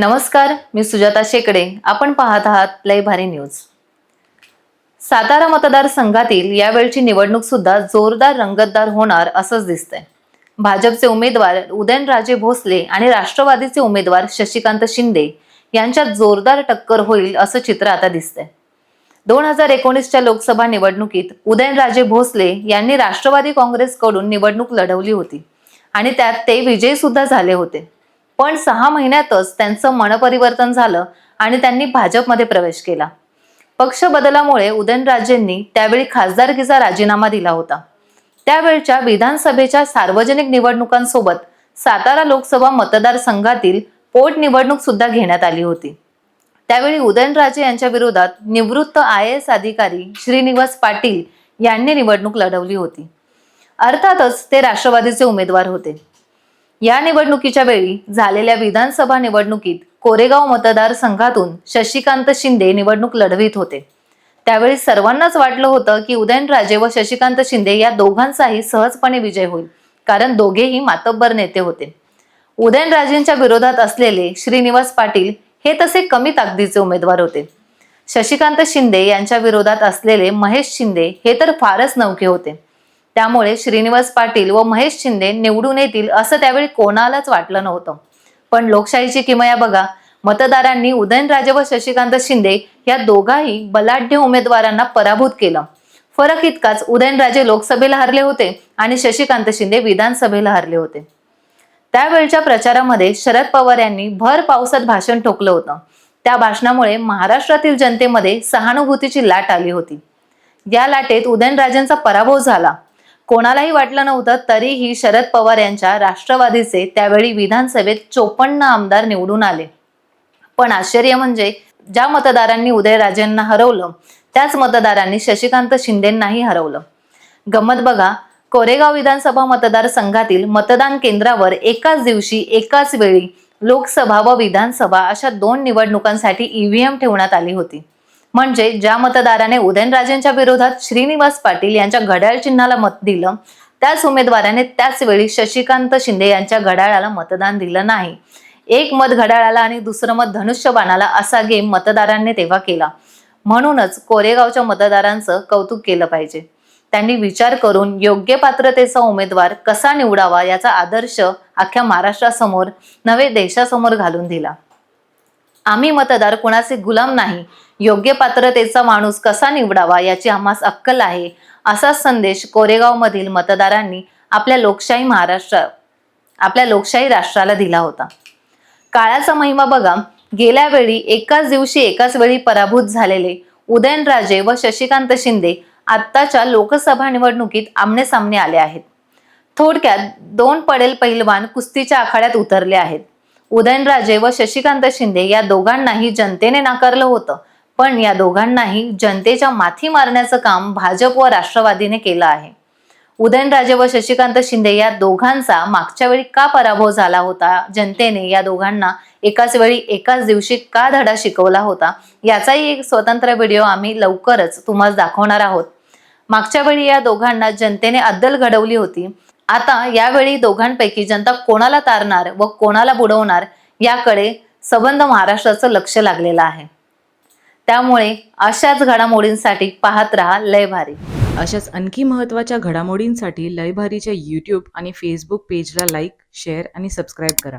नमस्कार मी सुजाता शेकडे. आपण पाहत आहात लय भारी न्यूज. सातारा मतदारसंघातील यावेळची निवडणूक सुद्धा जोरदार रंगतदार होणार असंच दिसतंय. भाजपचे उमेदवार उदयनराजे भोसले आणि राष्ट्रवादीचे उमेदवार शशिकांत शिंदे यांच्यात जोरदार टक्कर होईल असं चित्र आता दिसतंय. दोन हजार एकोणीसच्या लोकसभा निवडणुकीत उदयनराजे भोसले यांनी राष्ट्रवादी काँग्रेसकडून निवडणूक लढवली होती आणि त्यात ते विजयी सुद्धा झाले होते. पण सहा महिन्यातच त्यांचं मनपरिवर्तन झालं आणि त्यांनी भाजपमध्ये प्रवेश केला. पक्ष बदलामुळे उदयनराजेंनी त्यावेळी खासदारकीचा राजीनामा दिला होता. त्यावेळच्या विधानसभेच्या सार्वजनिक निवडणुकांसोबत सातारा लोकसभा मतदारसंघातील पोटनिवडणूक सुद्धा घेण्यात आली होती. त्यावेळी उदयनराजे यांच्या विरोधात निवृत्त आय एस अधिकारी श्रीनिवास पाटील यांनी निवडणूक लढवली होती. अर्थातच ते राष्ट्रवादीचे उमेदवार होते. या निवडणुकीच्या वेळी झालेल्या विधानसभा निवडणुकीत कोरेगाव मतदारसंघातून शशिकांत शिंदे निवडणूक लढवित होते. त्यावेळी सर्वांनाच वाटलं होतं की उदयनराजे व शशिकांत शिंदे या दोघांचाही सहजपणे विजय होईल कारण दोघेही मातब्बर नेते होते. उदयनराजेंच्या विरोधात असलेले श्रीनिवास पाटील हे तसे कमी ताकदीचे उमेदवार होते. शशिकांत शिंदे यांच्या विरोधात असलेले महेश शिंदे हे तर फारच नवखे होते. त्यामुळे श्रीनिवास पाटील व महेश शिंदे निवडून येतील असं त्यावेळी कोणालाच वाटलं नव्हतं. पण लोकशाहीची किमया बघा मतदारांनी उदयनराजे व शशिकांत शिंदे या दोघाही बलाढ्य उमेदवारांना पराभूत केलं. फरक इतकाच उदयनराजे लोकसभेला हरले होते आणि शशिकांत शिंदे विधानसभेला हरले होते. त्यावेळच्या प्रचारामध्ये शरद पवार यांनी भर पावसात भाषण ठोकलं होतं. त्या भाषणामुळे महाराष्ट्रातील जनतेमध्ये सहानुभूतीची लाट आली होती. या लाटेत उदयनराजेंचा पराभव झाला. कोणालाही वाटलं नव्हतं तरीही शरद पवार यांच्या राष्ट्रवादीचे त्यावेळी विधानसभेत चोपन्न आमदार निवडून आले. पण आश्चर्य म्हणजे ज्या मतदारांनी उदयराजेंना हरवलं त्याच मतदारांनी शशिकांत शिंदेंनाही हरवलं. गमत बघा कोरेगाव विधानसभा मतदारसंघातील मतदान केंद्रावर एकाच दिवशी एकाच वेळी लोकसभा व विधानसभा अशा दोन निवडणुकांसाठी ईव्हीएम ठेवण्यात आली होती. म्हणजे ज्या मतदाराने उदयनराजेंच्या विरोधात श्रीनिवास पाटील यांच्या घड्याळ चिन्हाला मत दिलं त्याच उमेदवाराने त्याच वेळी शशिकांत शिंदे यांच्या घड्याळाला मतदान दिलं नाही. एक मत घड्याळाला आणि दुसरं मत धनुष्यबाणाला असा गेम मतदारांनी तेव्हा केला. म्हणूनच कोरेगावच्या मतदारांचं कौतुक केलं पाहिजे. त्यांनी विचार करून योग्य पात्रतेचा उमेदवार कसा निवडावा याचा आदर्श अख्ख्या महाराष्ट्रासमोर नवे देशासमोर घालून दिला. आम्ही मतदार कुणाचे गुलाम नाही? योग्य पात्रतेचा माणूस कसा निवडावा याची आम्हास अक्कल आहे असा संदेश कोरेगाव मधील मतदारांनी आपल्या लोकशाही महाराष्ट्र आपल्या लोकशाही राष्ट्राला दिला होता. काळाचा महिमा बघा गेल्या वेळी एकाच दिवशी एकाच वेळी पराभूत झालेले उदयनराजे व शशिकांत शिंदे आत्ताच्या लोकसभा निवडणुकीत आमने सामने आले आहेत. थोडक्यात दोन पडेल पहिलवान कुस्तीच्या आखाड्यात उतरले आहेत. उदयनराजे व शशिकांत शिंदे या दोघांनाही जनतेने नाकारलं होतं. पण या दोघांनाही जनतेच्या माथी मारण्याचं काम भाजप व राष्ट्रवादीने केलं आहे. उदयनराजे व शशिकांत शिंदे या दोघांचा मागच्या वेळी का पराभव झाला होता? जनतेने या दोघांना एकाच वेळी एकाच दिवशी का धडा शिकवला होता? याचाही एक स्वतंत्र व्हिडिओ आम्ही लवकरच तुम्हाला दाखवणार आहोत. मागच्या वेळी या दोघांना जनतेने अद्दल घडवली होती. आता यावेळी दोघांपैकी जनता कोणाला तारणार व कोणाला बुडवणार याकडे सबंध महाराष्ट्राचं लक्ष लागलेलं आहे. त्यामुळे अशाच घडामोडींसाठी पाहत राहा लय भारी. अशाच आणखी महत्त्वाच्या घडामोडींसाठी लयभारीच्या यूट्यूब आणि फेसबुक पेजला लाईक शेअर आणि सबस्क्राईब करा.